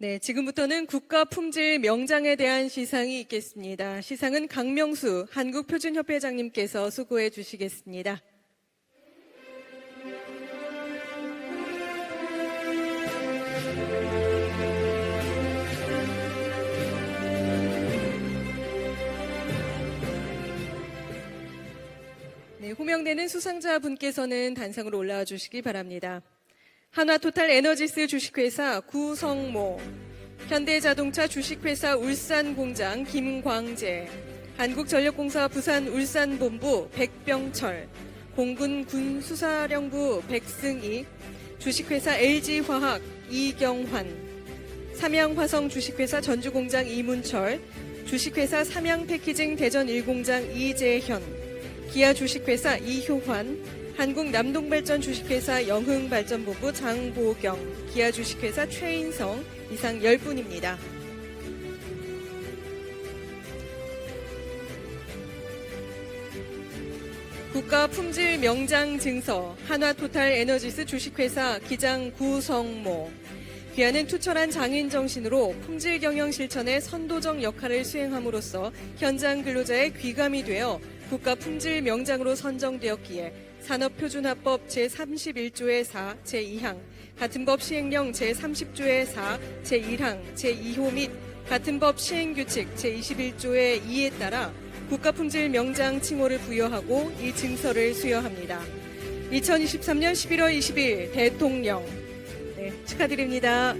네, 지금부터는 국가 품질 명장에 대한 시상이 있겠습니다. 시상은 강명수 한국표준협회장님께서 수고해 주시겠습니다. 네, 호명되는 수상자 분께서는 단상으로 올라와 주시기 바랍니다. 한화 토탈 에너지스 주식회사 구성모, 현대자동차 주식회사 울산공장 김광재, 한국전력공사 부산 울산본부 백병철, 공군 군수사령부 백승희, 주식회사 LG화학 이경환, 삼양화성 주식회사 전주공장 이문철, 주식회사 삼양패키징 대전 1공장 이재현, 기아 주식회사 이효환, 한국 남동발전 주식회사 영흥발전본부 장보경, 기아 주식회사 최인성 이상 10분입니다. 국가 품질 명장 증서 한화토탈 에너지스 주식회사 기장 구성모 귀하는 투철한 장인 정신으로 품질 경영 실천의 선도적 역할을 수행함으로써 현장 근로자의 귀감이 되어 국가 품질 명장으로 선정되었기에 산업표준화법 제31조의 4, 제2항, 같은 법 시행령 제30조의 4, 제1항, 제2호 및 같은 법 시행규칙 제21조의 2에 따라 국가품질 명장 칭호를 부여하고 이 증서를 수여합니다. 2023년 11월 20일 대통령 네, 축하드립니다.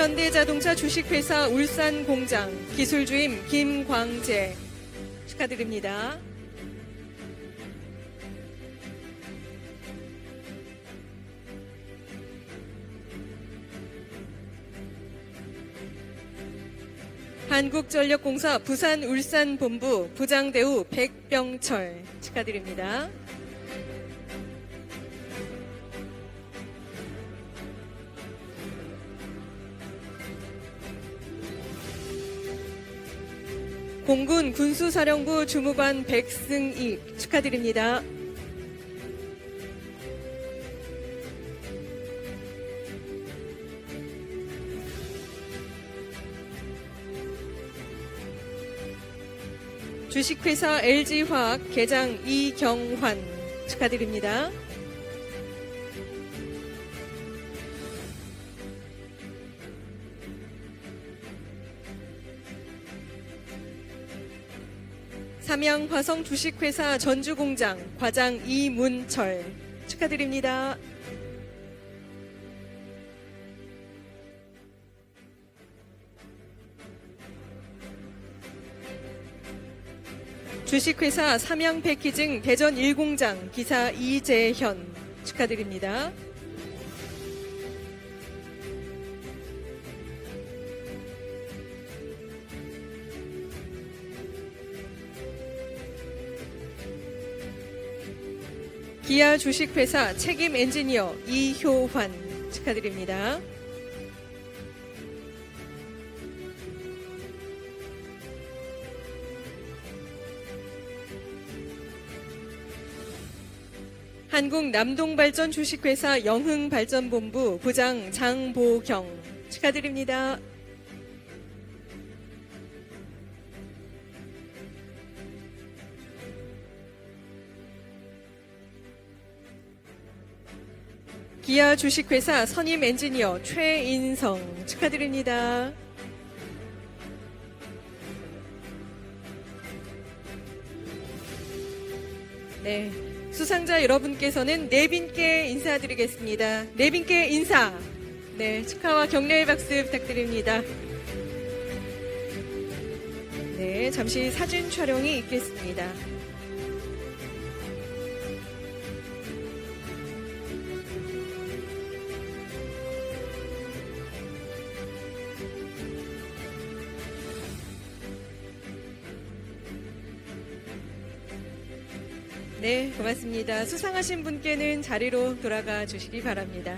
현대자동차 주식회사 울산공장 기술주임 김광재 축하드립니다. 한국전력공사 부산 울산본부 부장대우 백병철 축하드립니다. 공군 군수사령부 주무관 백승익 축하드립니다. 주식회사 LG화학 계장 이경환 축하드립니다. 삼양 화성 주식회사 전주공장 과장 이문철 축하드립니다. 주식회사 삼양 패키징 대전 1공장 기사 이재현 축하드립니다. 기아 주식회사 책임 엔지니어 이효환 축하드립니다. 한국 남동발전 주식회사 영흥발전본부 부장 장보경 축하드립니다. 기아 주식회사 선임 엔지니어 최인성 축하드립니다. 네. 수상자 여러분께서는 네 분께 인사드리겠습니다. 네 분께 인사. 네. 축하와 격려의 박수 부탁드립니다. 네. 잠시 사진 촬영이 있겠습니다. 네, 고맙습니다. 수상하신 분께는 자리로 돌아가 주시기 바랍니다.